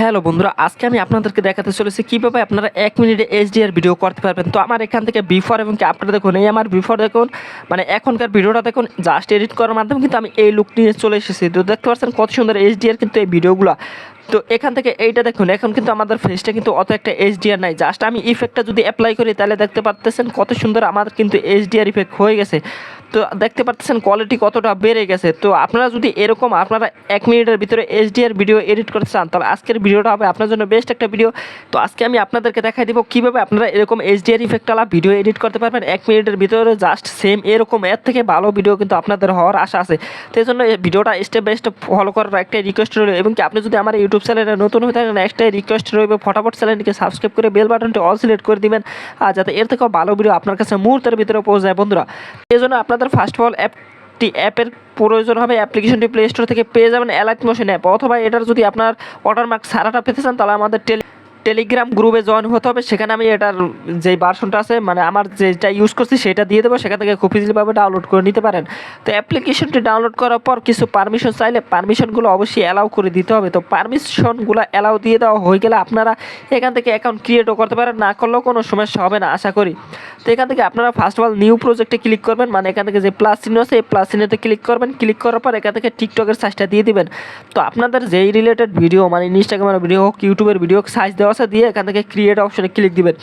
Hello বন্ধুরা, আজকে আমি আপনাদেরকে দেখাতে চলেছি কীভাবে আপনারা এক মিনিটে এইচডিআর ভিডিও করতে পারবেন। তো আমার এখান থেকে বিফোর এবং আপনারা দেখুন, এই আমার বিফোর দেখুন মানে এখনকার ভিডিওটা দেখুন জাস্ট এডিট করার মাধ্যমে কিন্তু আমি এই লুক নিয়ে চলে এসেছি। তো দেখতে পাচ্ছেন কত সুন্দর এইচডিআর কিন্তু এই ভিডিওগুলো তো এখান থেকে এইটা দেখুন, এখন কিন্তু আমাদের ফেসটা কিন্তু অত একটা এইচডিআর নাই। জাস্ট আমি ইফেক্টটা যদি অ্যাপ্লাই করি, তাহলে দেখতে পারতেছেন কত সুন্দর আমার কিন্তু এইচডিআর ইফেক্ট হয়ে গেছে। তো দেখতে পাচ্ছেন কোয়ালিটি কতটা বেড়ে গেছে। তো আপনারা যদি এরকম, আপনারা এক মিনিটের ভিতরে এইচডিআর ভিডিও এডিট করতে চান, তাহলে আজকের ভিডিওটা হবে আপনার জন্য বেস্ট একটা ভিডিও তো আজকে আমি আপনাদেরকে দেখাই দিব কীভাবে আপনারা এরকম এইচডিআর ইফেক্টওয়ালা ভিডিও এডিট করতে পারবেন। এক মিনিটের ভিতরে জাস্ট সেম এরকম, এর থেকে ভালো ভিডিও কিন্তু আপনাদের হওয়ার আশা আছে। তো এই জন্য ভিডিওটা স্টেপ বাই স্টেপ ফলো করার একটাই রিকোয়েস্ট রইল। এবং কি আপনি যদি আমার ইউটিউব চ্যানেলে নতুন হয়ে থাকেন, একটাই রিকোয়েস্ট রইবে, ফটাফট চ্যানেলটিকে সাবস্ক্রাইব করে বেল বাটনটি অল সিলেক্ট করে দিবেন, আর যাতে এর থেকেও ভালো ভিডিও আপনার কাছে মুহূর্তের ভিতরে পৌঁছায় বন্ধুরা। এই জন্য আপনাদের ফার্স্ট অফ অল অ্যাপটি অ্যাপের প্রয়োজন হবে অ্যাপ্লিকেশনটি প্লে স্টোর থেকে পেয়ে যাবেন অ্যালার্ট মোশন অ্যাপ অথবা এটার যদি আপনার ওয়াটারমার্ক সারাটা পেতে চান, তাহলে আমাদের টেলি টেলিগ্রাম গ্রুপে জয়েন হতে হবে, সেখানে আমি এটার যে ভার্সনটা আছে মানে আমার যেটা ইউজ করছি সেটা দিয়ে দেবো, সেখান থেকে খুব ইজিলিভাবে ডাউনলোড করে নিতে পারেন। তো অ্যাপ্লিকেশনটি ডাউনলোড করার পর কিছু পারমিশন চাইলে পারমিশনগুলো অবশ্যই অ্যালাউ করে দিতে হবে। তো পারমিশনগুলো অ্যালাউ দিয়ে দেওয়া হয়ে গেলে আপনারা এখান থেকে অ্যাকাউন্ট ক্রিয়েটও করতে পারেন, না করলেও কোনো সমস্যা হবে না, আশা করি। তো এখান থেকে আপনারা ফার্স্ট অফ অল নিউ প্রজেক্টে ক্লিক করবেন মানে এখান থেকে যে প্লাস চিহ্ন আছে, এই প্লাস চিহ্নতে ক্লিক করবেন ক্লিক করার পর এখান থেকে টিকটকের সাইজটা দিয়ে দিবেন। তো আপনাদের যেই রিলেটেড ভিডিও মানে ইনস্টাগ্রামের ভিডিও হোক ইউটিউবের ভিডিও হোক সাইজ দেওয়া আছে দিয়ে এখান থেকে ক্রিয়েট অপশনে ক্লিক দিবেন।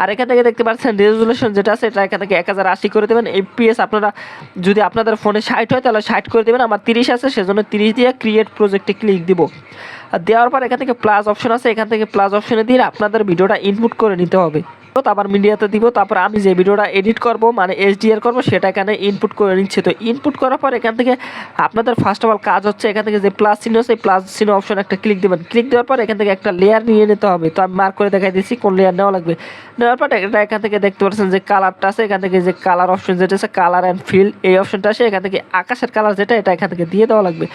আর এখান থেকে দেখতে পাচ্ছেন রেজুলেশন যেটা আছে, এটা এখান থেকে এক হাজার আশি করে দেবেন। এফপিএস আপনারা যদি আপনাদের ফোনে ষাট হয়, তাহলে ষাট করে দেবেন। আমার তিরিশ আছে, সেজন্য তিরিশ দিয়ে ক্রিয়েট প্রজেক্টে ক্লিক দিব। আর দেওয়ার পর এখান থেকে প্লাস অপশন আছে। এখান থেকে প্লাস অপশনে দিয়ে আপনাদের ভিডিওটা ইনপুট করে নিতে হবে। তারপর মিডিয়াতে দিব, তারপর আমি যে ভিডিওটা এডিট করব মানে এইচডিআর করব, সেটা এখানে ইনপুট করে নিচ্ছে। তো ইনপুট করার পর এখান থেকে আপনাদের ফার্স্ট অফ অল কাজ হচ্ছে এখান থেকে যে প্লাস চিহ্ন আছে প্লাস চিহ্ন অপশন একটা ক্লিক দেবেন। ক্লিক দেওয়ার পর এখান থেকে একটা লেয়ার নিয়ে নিতে হবে। তো আমি মার্ক করে দেখাই দিচ্ছি কোন লেয়ার নেওয়া লাগবে। নেওয়ার পর এটা এখান থেকে দেখতে পাচ্ছেন যে কালারটা আছে, এখান থেকে যে কালার অপশন যেটা আছে কালার অ্যান্ড ফিল এই অপশনটা আছে, এখান থেকে আকাশের কালার যেটা, এটা এখান থেকে দিয়ে দেওয়া লাগবে।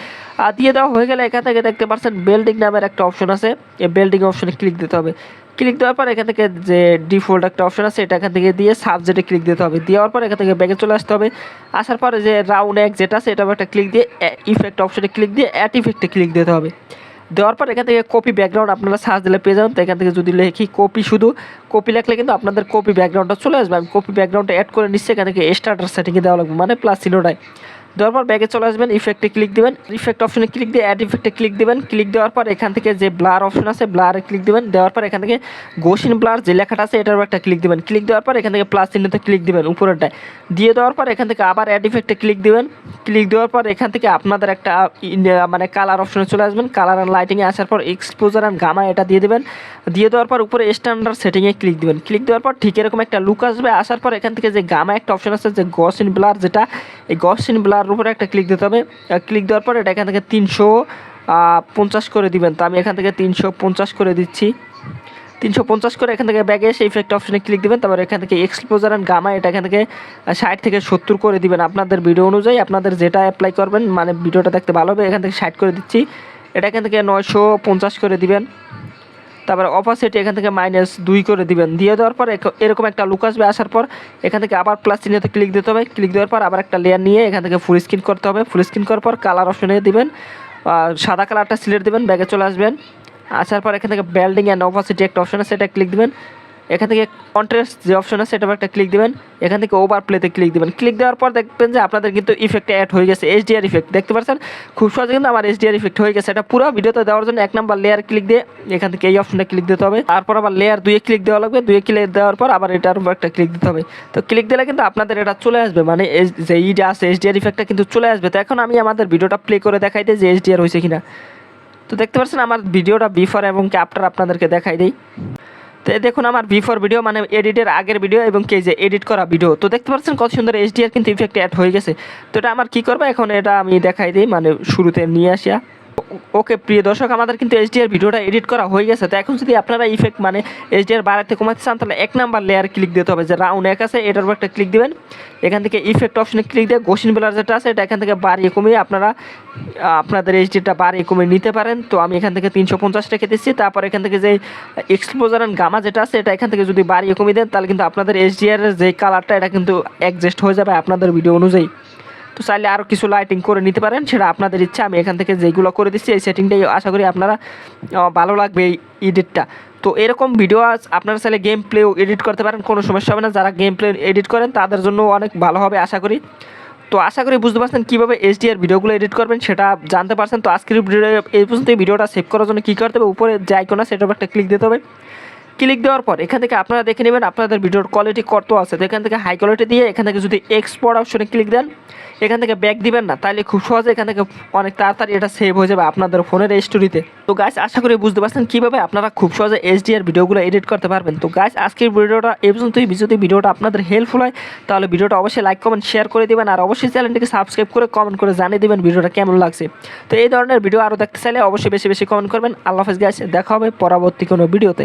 আর দিয়ে দেওয়া হয়ে গেলে এখান থেকে দেখতে পাচ্ছেন বেল্ডিং নামের একটা অপশন আছে, এই বেল্ডিং অপশনে ক্লিক দিতে হবে। ক্লিক দেওয়ার পর এখান থেকে যে ডিফল্ট একটা অপশন আছে, এটা এখান থেকে দিয়ে সাবজেক্টে ক্লিক দিতে হবে। দেওয়ার পর এখান থেকে ব্যাগে চলে আসতে হবে। আসার পরে যে রাউন্ড এক যেটা আছে এটা একটা ক্লিক দিয়ে ইফেক্ট অপশনে ক্লিক দিয়ে অ্যাট ইফেক্টে ক্লিক দিতে হবে। দেওয়ার পর এখান থেকে কপি ব্যাকগ্রাউন্ড আপনারা সার্চ দিলে পেয়ে যাবেন। তো এখান থেকে যদি লেখি কপি শুধু কপি লেখলে কিন্তু আপনাদের কপি ব্যাকগ্রাউন্ডটা চলে আসবে। আমি কপি ব্যাকগ্রাউন্ডটা অ্যাড করে নিচ্ছি। এখান থেকে স্টার্টার সেটিংয়ে দেওয়া লাগবে মানে প্লাস চিহ্নটায়। দেওয়ার পর ব্যাগে চলে আসবেন ইফেক্টে ক্লিক দিবেন ইফেক্ট অপশনে ক্লিক দিয়ে অ্যাড ইফেক্টে ক্লিক দিবেন ক্লিক দেওয়ার পর এখান থেকে যে ব্লার অপশন আছে ব্লারে ক্লিক দিবেন, দেওয়ার পর এখান থেকে গোসিন ব্লার যে লেখাটা আছে এটার একটা ক্লিক দিবেন। ক্লিক দেওয়ার পর এখান থেকে প্লাস চিহ্নতে ক্লিক দিবেন উপরেরটায়। দিয়ে দেওয়ার পর এখান থেকে আবার অ্যাড ইফেক্টে ক্লিক দিবেন। ক্লিক দেওয়ার পর এখান থেকে আপনাদের একটা মানে কালার অপশনে চলে আসবেন। কালার অ্যান্ড লাইটিংয়ে আসার পর এক্সপোজার অ্যান্ড গামা এটা দিয়ে দেবেন। দিয়ে দেওয়ার পর উপরে স্ট্যান্ডার্ড সেটিংয়ে ক্লিক দিবেন। ক্লিক দেওয়ার পর ঠিক এরকম একটা লুক আসবে। আসার পর এখান থেকে যে গামা একটা অপশন আছে, যে গসিন ব্লার যেটা, এই গসিন ব্লার উপরে একটা ক্লিক দিতে হবে। ক্লিক দেওয়ার পর এটা এখান থেকে তিনশো পঞ্চাশ করে দিবেন। তো আমি এখান থেকে তিনশো পঞ্চাশ করে দিচ্ছি। তিনশো পঞ্চাশ করে এখান থেকে ব্যাগে সেই ইফেক্ট অপশনে ক্লিক দেবেন। তারপর এখান থেকে এক্সপোজার অ্যান্ড গামা এটা এখান থেকে ষাট থেকে সত্তর করে দিবেন। আপনাদের ভিডিও অনুযায়ী আপনাদের যেটা অ্যাপ্লাই করবেন মানে ভিডিওটা দেখতে ভালো হবে, এখান থেকে ষাট করে দিচ্ছি। এটা এখান থেকে নয়শো পঞ্চাশ করে দিবেন। তারপরে অপোজিটে এখান থেকে মাইনাস দুই করে দিবেন। দিয়ে দেওয়ার পর এরকম একটা লুক আসবে, আসার পর এখান থেকে আবার প্লাস চিহ্নতে ক্লিক দিতে হবে। ক্লিক দেওয়ার পর আবার একটা লেয়ার নিয়ে এখান থেকে ফুল স্ক্রিন করতে হবে। ফুল স্ক্রিন করার পর কালার অপশনে দিবেন। সাদা কালারটা সিলেক্ট দেবেন, ব্যাগে চলে আসবেন। আসার পর এখান থেকে বেল্ডিং অ্যান্ড অপাসিটি একটা অপশন আছে, সেটা ক্লিক দিবেন। এখান থেকে কন্ট্রাস্ট যে অপশন আছে সেটা একটা ক্লিক দিবেন। এখান থেকে ওভার প্লেতে ক্লিক দিবেন। ক্লিক দেওয়ার পর দেখবেন যে আপনাদের কিন্তু ইফেক্ট অ্যাড হয়ে গেছে এইচডিআর ইফেক্ট দেখতে পাচ্ছেন? খুব সহজে কিন্তু আমার এইচডিআর ইফেক্ট হয়ে গেছে। এটা পুরো ভিডিওতে দেওয়ার জন্য এক নাম্বার লেয়ার ক্লিক দিয়ে এখান থেকে এই অপশনটা ক্লিক দিতে হবে। তারপর আবার লেয়ার দুয়ে ক্লিক দেওয়া লাগবে। দুয়ে ক্লিক দেওয়ার পর আবার এটার উপর একটা ক্লিক দিতে হবে। তো ক্লিক দিলে কিন্তু আপনাদের এটা চলে আসবে। মানে যে ইটা আছে এইচডিআর ইফেক্টটা কিন্তু চলে আসবে। তো এখন আমি আমাদের ভিডিওটা প্লে করে দেখাই দিই যে এইচডিআর হয়েছে কিনা। তো দেখতে পাচ্ছেন, আমার ভিডিওটা বিফোর এবং কি আফটার আপনাদেরকে দেখাই দিই। তো দেখুন আমার বিফোর ভিডিও মানে এডিটের আগের ভিডিও এবং কে যে এডিট করা ভিডিও তো দেখতে পাচ্ছেন কত সুন্দর এইচডিআর কিন্তু ইফেক্ট অ্যাড হয়ে গেছে। তো এটা আমার কী করবে? এখন এটা আমি দেখাই দিই মানে শুরুতে নিয়ে আসিয়া ওকে, প্রিয় দর্শক, আমাদের কিন্তু এইচডিআর ভিডিওটা এডিট করা হয়ে গেছে। তো এখন যদি আপনারা ইফেক্ট মানে এইচডিআর বাড়াতে কমাতে চান, তাহলে এক নাম্বার লেয়ার ক্লিক দিতে হবে, যে রাউন্ড এক আছে, এটার উপর একটা ক্লিক দেবেন। এখান থেকে ইফেক্ট অপশনে ক্লিক দিয়ে গোসিন বেলার যেটা আছে, এটা এখান থেকে বাড়িয়ে কমিয়ে আপনারা আপনাদের এইচডিটা বাড়িয়ে কমিয়ে নিতে পারেন। তো আমি এখান থেকে তিনশো পঞ্চাশ রেখে দিচ্ছি। তারপর এখান থেকে যে এক্সপ্লোজার অ্যান্ড গামা যেটা আছে, এটা এখান থেকে যদি বাড়িয়ে কমিয়ে দেন, তাহলে কিন্তু আপনাদের এইচডিআর যে কালারটা এটা কিন্তু অ্যাডজাস্ট হয়ে যাবে আপনাদের ভিডিও অনুযায়ী। তো চাইলে আরও কিছু লাইটিং করে নিতে পারেন, সেটা আপনাদের ইচ্ছা। আমি এখান থেকে যেগুলো করে দিচ্ছি, এই সেটিংটাই আশা করি আপনারা ভালো লাগবে এই এডিটটা তো এরকম ভিডিও আজ আপনারা চাইলে গেম প্লেও এডিট করতে পারেন, কোনো সমস্যা হবে না। যারা গেম প্লে এডিট করেন, তাদের জন্য অনেক ভালো হবে আশা করি। তো আশা করি বুঝতে পারছেন কীভাবে এইচডিআর ভিডিওগুলো এডিট করবেন, সেটা জানতে পারছেন। তো আজকের ভিডিও এই পর্যন্ত ভিডিওটা সেভ করার জন্য কী করতে হবে? উপরে যে আইকন আছে, সেটার একটা ক্লিক দিতে হবে। ক্লিক দেওয়ার পর এখান থেকে আপনারা দেখে নেবেন আপনাদের ভিডিওর কোয়ালিটি কত আছে। তো এখান থেকে হাই কোয়ালিটি দিয়ে এখান থেকে যদি এক্সপোর্ট অপশনে ক্লিক দেন, এখান থেকে ব্যাক দিবেন না তাহলে খুব সহজে এখান থেকে অনেক তাড়াতাড়ি এটা সেভ হয়ে যাবে আপনাদের ফোনের স্টোরিতে তো। গাছ আশা করি বুঝতে পারছেন কীভাবে আপনারা খুব সহজে এইচডিআর ভিডিওগুলো এডিট করতে পারবেন। তো গাছ আজকের ভিডিওটা এই পর্যন্তই। যদি ভিডিওটা আপনাদের হেল্পফুল হয়, তাহলে ভিডিওটা অবশ্যই লাইক কমেন্ট শেয়ার করে দিবেন। আর অবশ্যই চ্যানেলটিকে সাবস্ক্রাইব করে কমেন্ট করে জানিয়ে দেবেন ভিডিওটা কেমন লাগছে। তো এই ধরনের ভিডিও আরও দেখতে চাইলে অবশ্যই বেশি বেশি কমেন্ট করবেন। আল্লাহ হাফেজ গাছ দেখা হবে পরবর্তী কোনো ভিডিওতে।